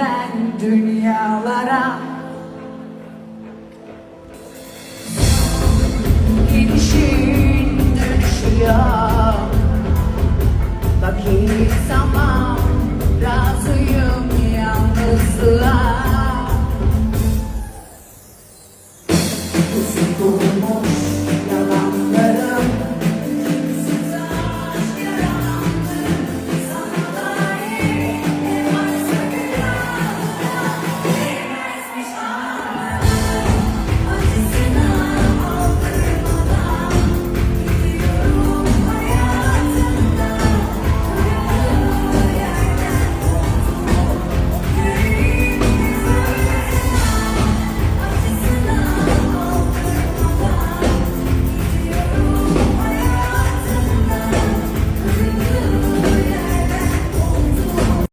ben dünyalara. Gidişin dönüşü yok Bak hiç zaman.